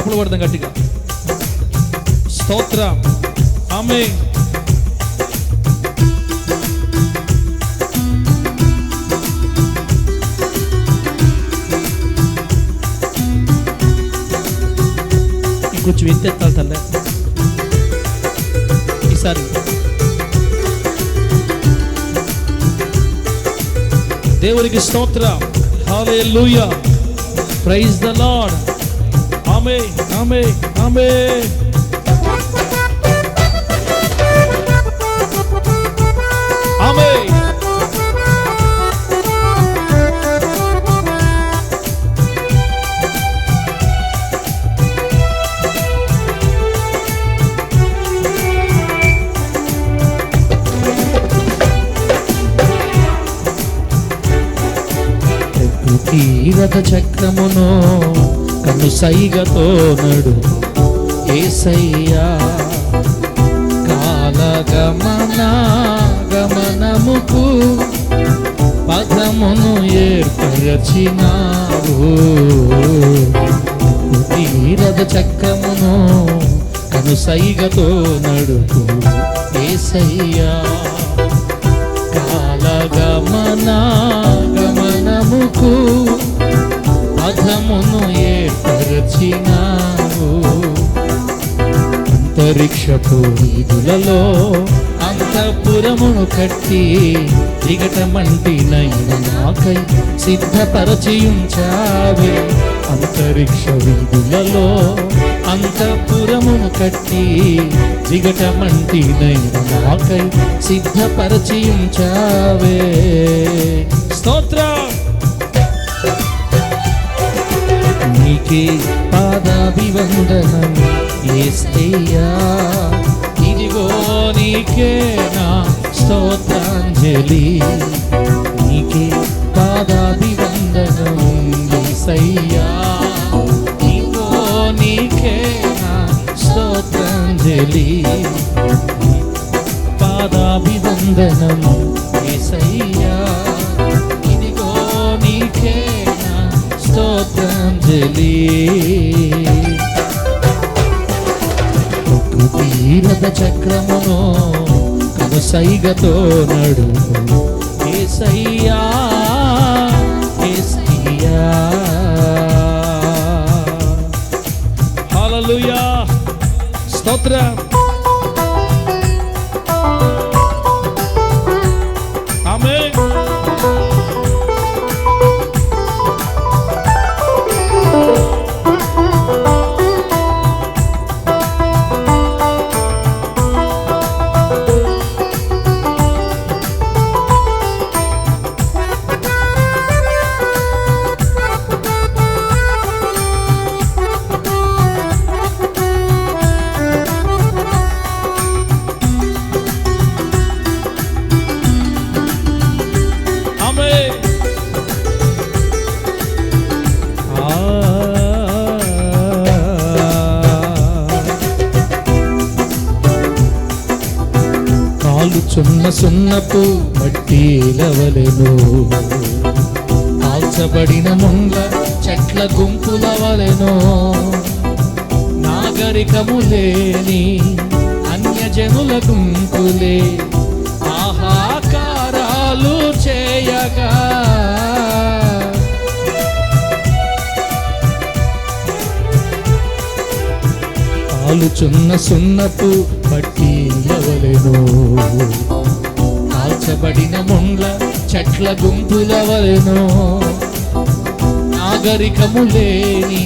చప్పలు కొడదాం గట్టిగా. స్తోత్ర. ఆమె కొంచెం ఎత్తెత్తాలి తల్లే. ఈసారి. దేవునికి స్తోత్ర. లూయా ప్రైజ్ ద లాడ్ ఆమె ఆమె ఆమె. ఆమె. తీరత చక్రమును కన్ను సైగతో నడు ఏసయ్యా. కాలగమన గమనముకు పదమును ఏర్పరచినావు. తీరద చక్రమును కను సైగతో నడుపు ఏసయ్యా. కాలగమన గమనముకు పదమును ఏర్పరచినావు. అంతరిక్షపు వీధులలో అంతఃపురమును కట్టి దిగటమంటినైన నాకై సిద్ధపరచియుంచావే. అంతరిక్ష వీధులలో అంతఃపురమును కట్టి దిగటమంటినైన నాకై సిద్ధపరచియుంచావే. స్తోత్రం! నీకే పాదాభివందనం ఏస్తయ్యా ఇదిగో నీకే నా స్తోత్రాంజలి. నీకే పాదాభివందనం ఏసయ్యా ఇదిగో నీకే నా స్తోత్రాంజలి. పాదాభివందనం స్తోత్రాంజలి ఒక్కు తీరద చక్రమును కనుసైగతో నడు. సయ్యా ఏ హల్లెలూయా. స్తోత్ర. సున్నపు మట్టి లవలెను కాల్చబడిన ముంగ చెట్ల గుంపులవలెను. నాగరికము లేని అన్యజనుల గుంపులే. ఆహాకారాలు చేయగా. కాలుచున్న సున్నపు పట్టి ఎవలెను కాల్చబడిన ముండ్ల చెట్ల గుంపుల వలెను నాగరికము లేని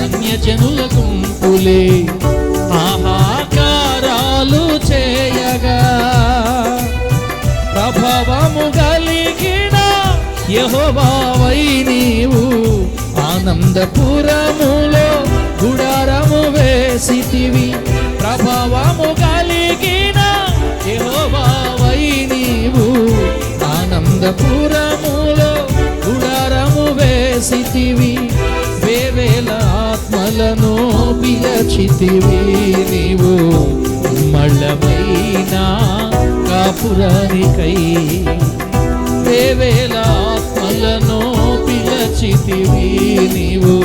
అన్యజనుల గుంపులే ఆహాకారాలు చేయగా ప్రభావము కలిగిన యహోబావై నీవు ఆనందపురములో గుడారము వేసితివి. ప్రభావము అంధపురములో గుడారము వేసితివి వేవేల ఆత్మలను పిలచితివి నీవు మళ్ళమైన కాపురానికై. వేవేల ఆత్మలను పిలచితివి నీవు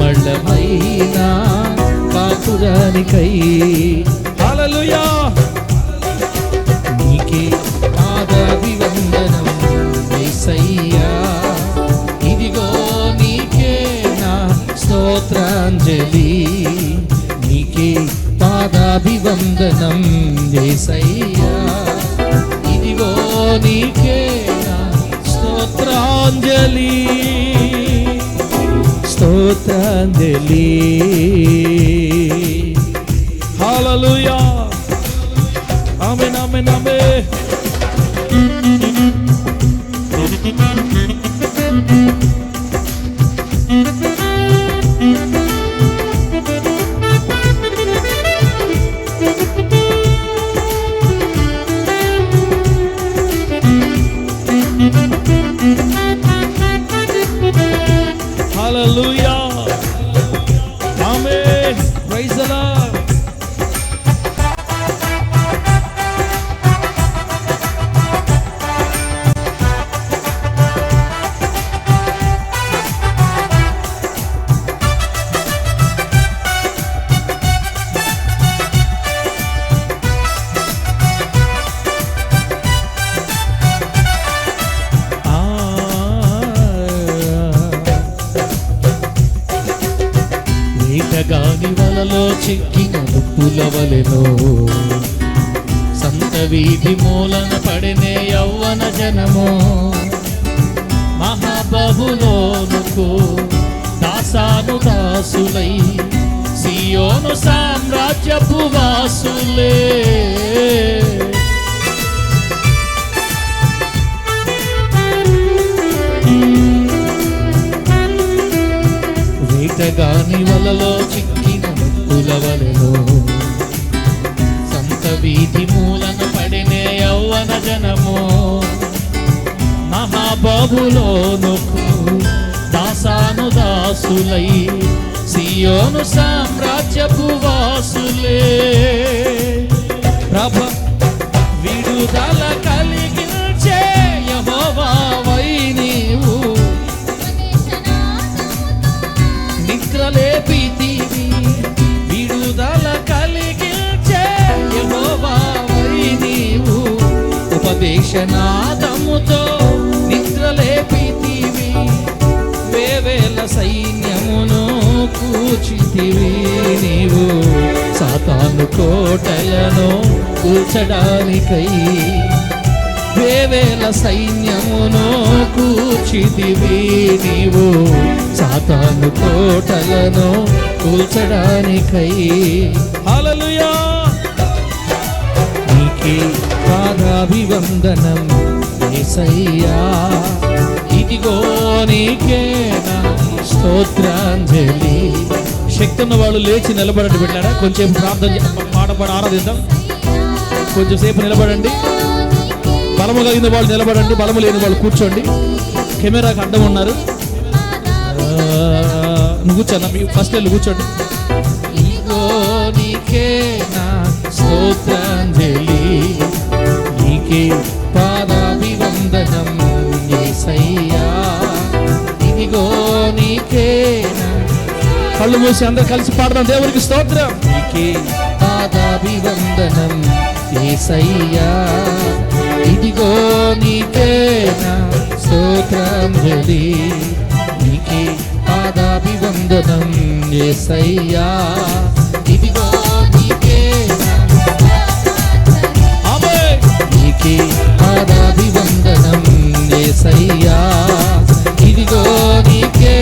మళ్ళమైన కాపురానికై. అలలుయా అంజలి నీకే పాదాభివందనం దేశయ్యా. ఇదిగో నీకే స్తోత్రాంజలి. స్తోత్రాంజలి. హల్లెలూయా. Amen amen amen. దుప్పుల సంత వీధి మూలన పడినే యౌవన జనము. మహాబహులోనుకు దాసాను దాసులై సియోను సామ్రాజ్యపు వాసులే వేటగాని వలలో చిక్కిన ముక్కుల జనము మహాబాబులోనుకు దాసాను దాసులై సియోను సామ్రాజ్యపు వాసులే. ప్రభ వేషనాదముతో నిద్రలేపితివి. వేవేల సైన్యమును కూచితివి నీవు. సాతాను కోటలను కూర్చడానికై వేవేల సైన్యమును కూర్చితివి నీవు. సాతాను కోటలను కూల్చడానికై. హలలుయా నీకే పాదాభివందనం. ఏసయ్యా ఇదిగో నీకే స్తోత్రాంజలి. శక్తి ఉన్న వాళ్ళు లేచి నిలబడండి వెళ్ళారా కొంచెం ప్రార్థన చే- పాట పాడి ఆరాధిద్దాం. కొంచెం సేపు నిలబడండి. బలము కలిగిన వాళ్ళు నిలబడండి. బలము లేని వాళ్ళు కూర్చోండి. కెమెరాకి అడ్డం ఉన్నారు. నువ్వు కూర్చోన్నా మీ ఫస్ట్ వెళ్ళి కూర్చోండి. ఇదిగో నీకే నా స్తోత్రాంజలి. నీకే పాదాభివందనం ఏసయ్యా ఇదిగో నీకే నా కళ్ళు మూసి అందరు కలిసి పాడదాం. దేవునికి స్తోత్రం. నీకే పాదాభివందనం ఏసయ్యా ఇదిగో నీకే నా స్తోత్రాంజలి నీకే పాదాభివందనం ఏసయ్యా నీకే వందనం ఏసయ్యా ఇదిగో నీకే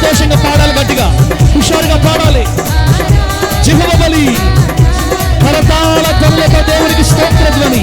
సంతోషంగా పాడాలి గట్టిగా. హుషారుగా పాడాలి. జిహవ బలి. కరతాళ తమ్ములతో దేవునికి స్తోత్రజ్ఞని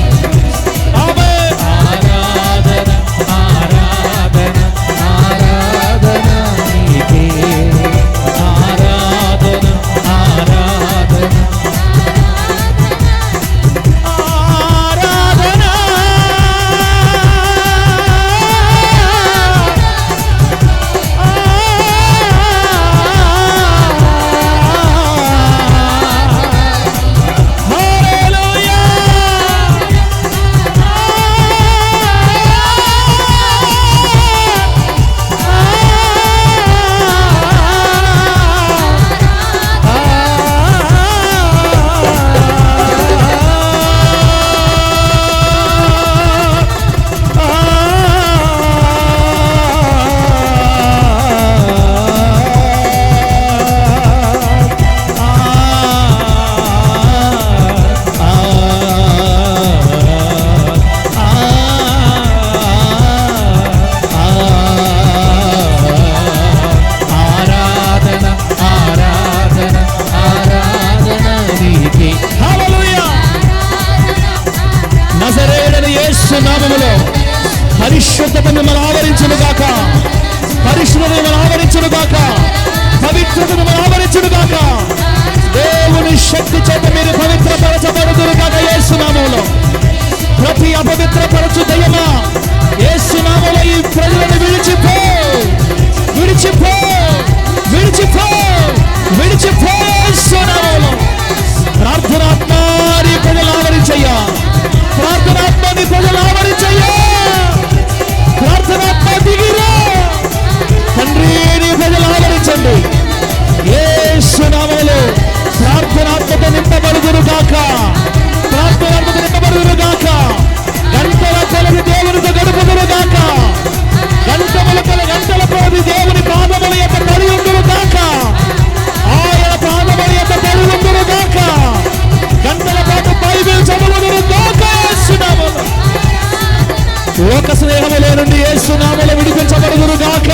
స్నేహము లేనుండి ఏస్తున్నామలు విడిపించబడుగురు గాక.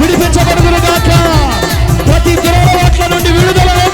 విడిపించబడుగురు గాక. ప్రతి దురలవాట్ల నుండి విడుదల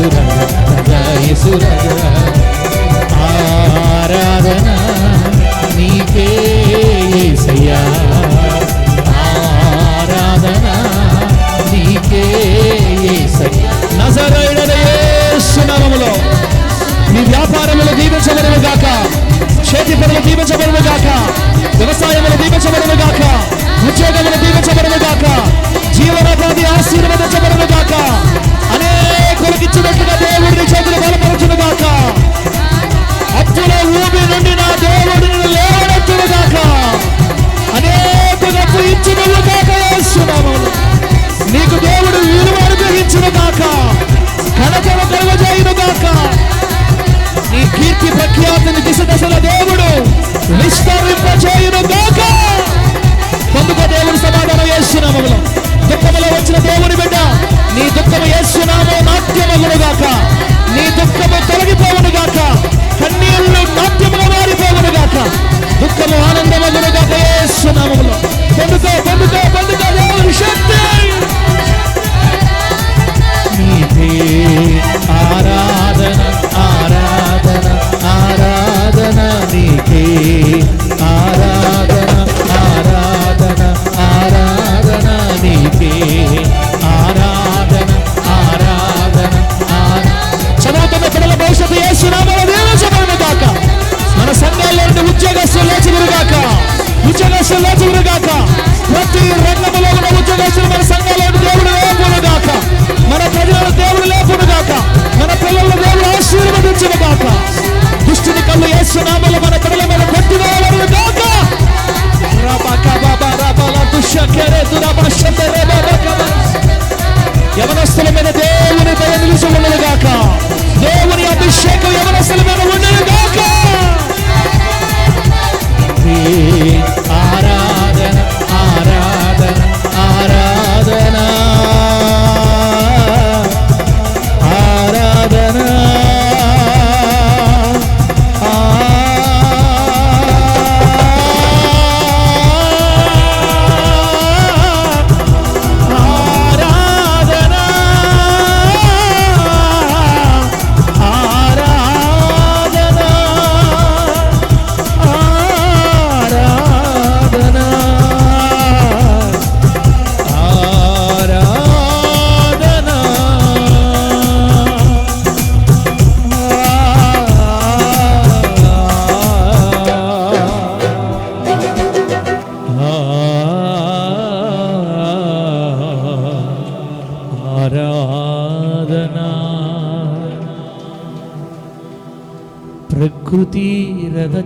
యేసురాజా రాజా యేసురాజా ఆరాధన నీకే యేసయ్యా ఆరాధన నీకే యేసయ్యా నజరైన యేసునామములో మీ వ్యాపారములు దీవించబడము గాక. చేతి పనులు దీవించబడము గాక వ్యవసాయములు దీవించబడము గాక. ఉద్యోగములు దీవించబడము గాక. జీవనోపాధి ఆశీర్వదించబడము గాక. ఆనందించినట్టుగా దేవుడిని చేతులు బలపరచును గాక అప్పుల ఊపి నుండి నా దేవుడిని లేవనెత్తును గాక అనేకులకు ఇచ్చిన గాక వేస్తున్నాము నీకు దేవుడు విలువ అనుగ్రహించిన గాక కనకను కలుగజేయును గాక నీ కీర్తి ప్రఖ్యాతిని దిశ దశల దేవుడు విస్తరింపచేయును గాక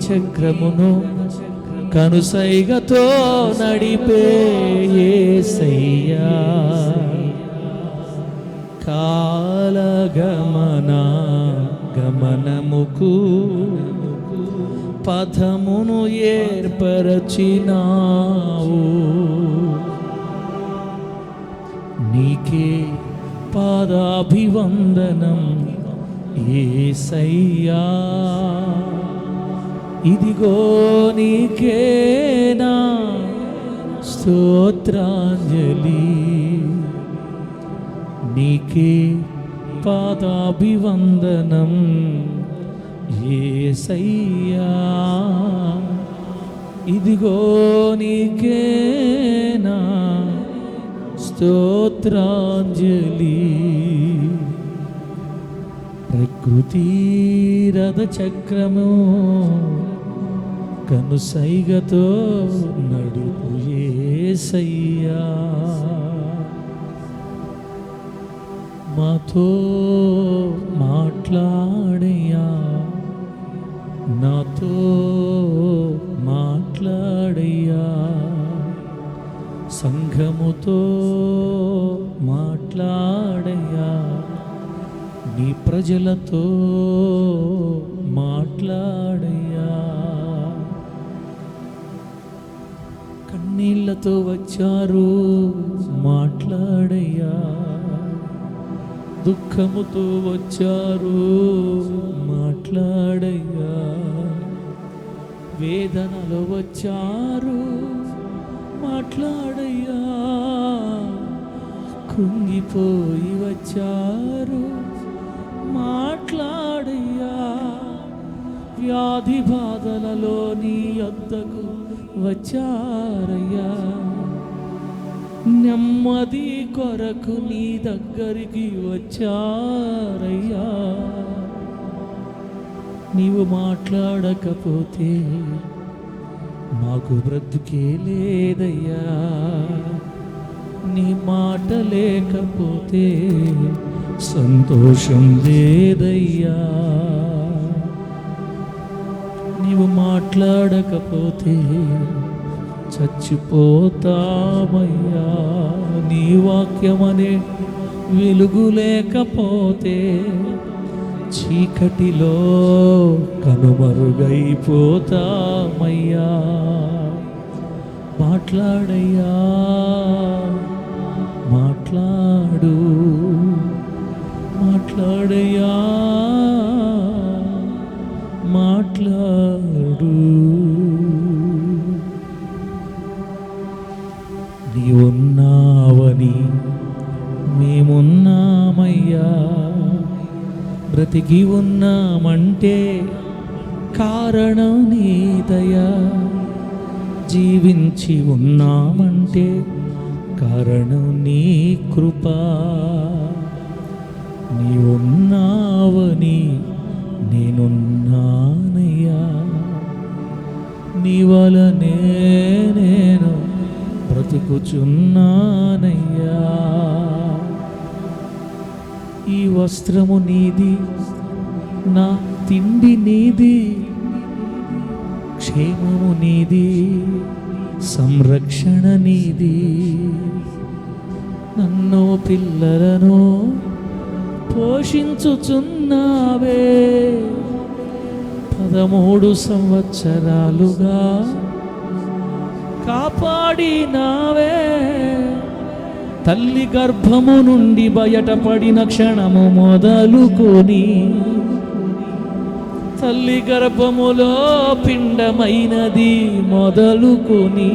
చక్రమును కనుసైగతో నడిపే యేసయ్యా కాలగమన గమనముకు పథమును ఏర్పరచినావు. నీకే పాదాభివందనం ఏసయ్యా. ఇదిగో నీకేనా స్తోత్రాంజలి. నీకే పాదాభివందనం ఏసయ్యా. ఇదిగో నీకేనా స్తోత్రాంజలి. ప్రకృతి రథ చక్రము కనుసైగతో నడుపు ఏసయ్యా. మాతో మాట్లాడయ్యా. నాతో మాట్లాడయ్యా. సంఘముతో మాట్లాడయ్యా. నీ ప్రజలతో మాట్లాడయ్యా. కన్నీళ్ళతో వచ్చారు మాట్లాడయ్యా. దుఃఖముతో వచ్చారు మాట్లాడయ్యా. వేదనలో వచ్చారు మాట్లాడయ్యా. కృంగిపోయి వచ్చారు మాట్లాడయ్యా. వ్యాధి బాధలలో నీ అద్దకు వచ్చారయ్యా. నెమ్మది కొరకు నీ దగ్గరికి వచ్చారయ్యా. నీవు మాట్లాడకపోతే మాకు బ్రతుకే లేదయ్యా. నీ మాట లేకపోతే సంతోషం లేదయ్యా. నీవు మాట్లాడకపోతే చచ్చిపోతామయ్యా. నీ వాక్యమనే వెలుగు లేకపోతే చీకటిలో కనుమరుగైపోతామయ్యా. మాట్లాడయ్యా మాట్లాడు మాట్లాడయ్యా. మాట్లాడు. నీవున్నావని మేమున్నామయ్యా. బ్రతికి ఉన్నామంటే కారణం నీదయా జీవించి ఉన్నామంటే కారణం నీ కృపా. నీవున్నావని నేనున్నానయ్యా. నీ వలనే నేను బ్రతుకుచున్నానయ్యా. ఈ వస్త్రము నీది నా తిండి నీది క్షేమము నీది సంరక్షణ నీది. నన్ను పిల్లలను పోషించుచున్నావే. పదమూడు సంవత్సరాలుగా కాపాడినావే. తల్లి గర్భము నుండి బయటపడిన క్షణము మొదలుకొని తల్లి గర్భములో పిండమైనది మొదలుకొని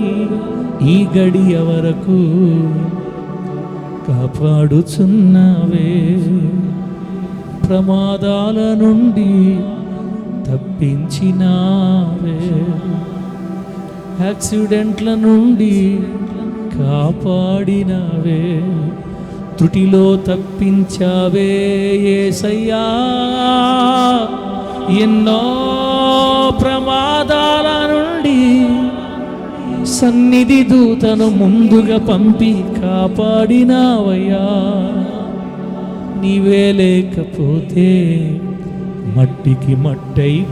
ఈ గడియ వరకు కాపాడుచున్నావే. ప్రమాదాల నుండి తప్పించినావే. యాక్సిడెంట్ల నుండి కాపాడినవే. త్రుటిలో తప్పించావే ఏసయ్యా. ఎన్నో ప్రమాదాలను సన్నిధి దూతను ముందుగా పంపి కాపాడినావయ్యా. నీవే లేకపోతే మట్టికి మట్టైపోదుమయ్యా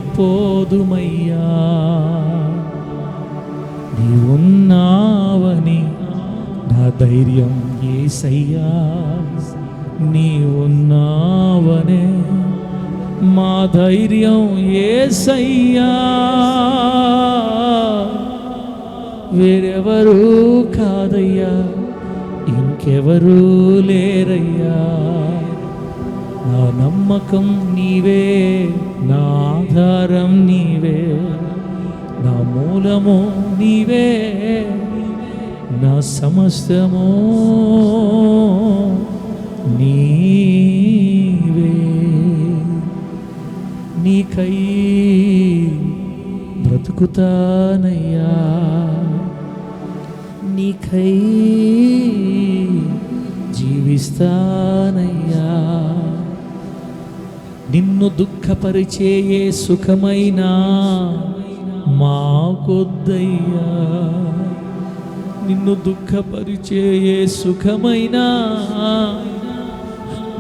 నీ ఉన్నావని నా ధైర్యం ఏసయ్యా. నీ ఉన్నావనే మా ధైర్యం ఏసయ్యా. వేరెవరు కాదయ్యా ఇంకెవరూ లేరయ్యా. నా నమ్మకం నీవే నా ఆధారం నీవే నా మూలము నీవే నా సమస్తము నీవే. నీకై బ్రతుకుతానయ్యా. నీకై జీవిస్తానయ్యా. నిన్ను దుఃఖపరిచే ఏ సుఖమైనా మాకొద్దయ్యా. నిన్ను దుఃఖపరిచేయే ఏ సుఖమైనా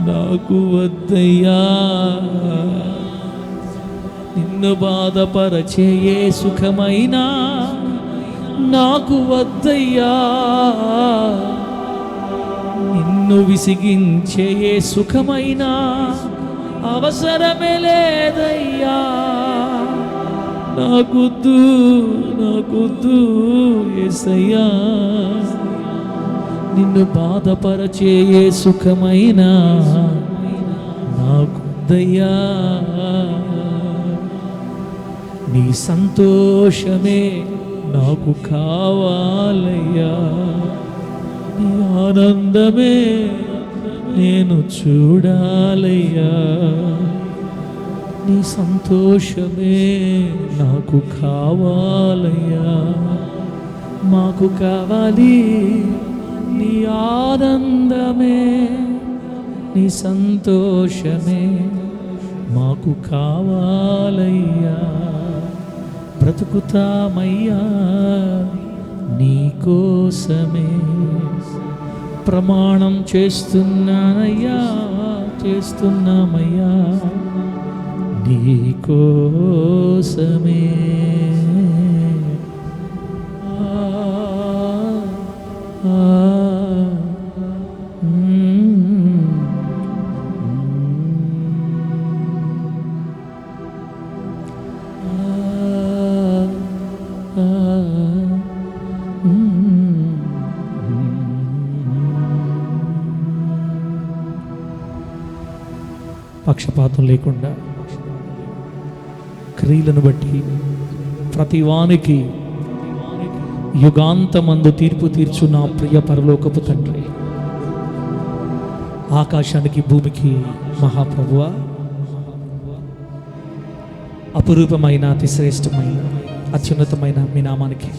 నాకు వద్దయ్యా. నిన్ను బాధపరచేయే సుఖమైనా నాకు వద్దయ్యా. నిన్ను విసిగించే ఏ సుఖమైనా అవసరమే లేదయ్యా. నాకొద్దు నాకొద్దు ఏసయ్యా. నిన్ను బాధపరచే ఏ సుఖమైనా నాకొద్దయ్యా. నీ సంతోషమే నాకు కావాలయ్యా. నీ ఆనందమే నేను చూడాలయ్యా. నీ సంతోషమే నాకు కావాలయ్యా. మాకు కావాలి నీ ఆనందమే నీ సంతోషమే మాకు కావాలయ్యా. బ్రతుకుతామయ్యా నీకోసమే ప్రమాణం చేస్తున్నానయ్యా చేస్తున్నామయ్యా నీకోసమే లేకుండా క్రియలను బట్టి ప్రతి వానికి యుగాంతమందు తీర్పు తీర్చు నా ప్రియ పరలోకపు తండ్రి. ఆకాశానికి భూమికి మహాప్రభువ అపురూపమైన అతిశ్రేష్టమైన అత్యున్నతమైన మీ నామానికి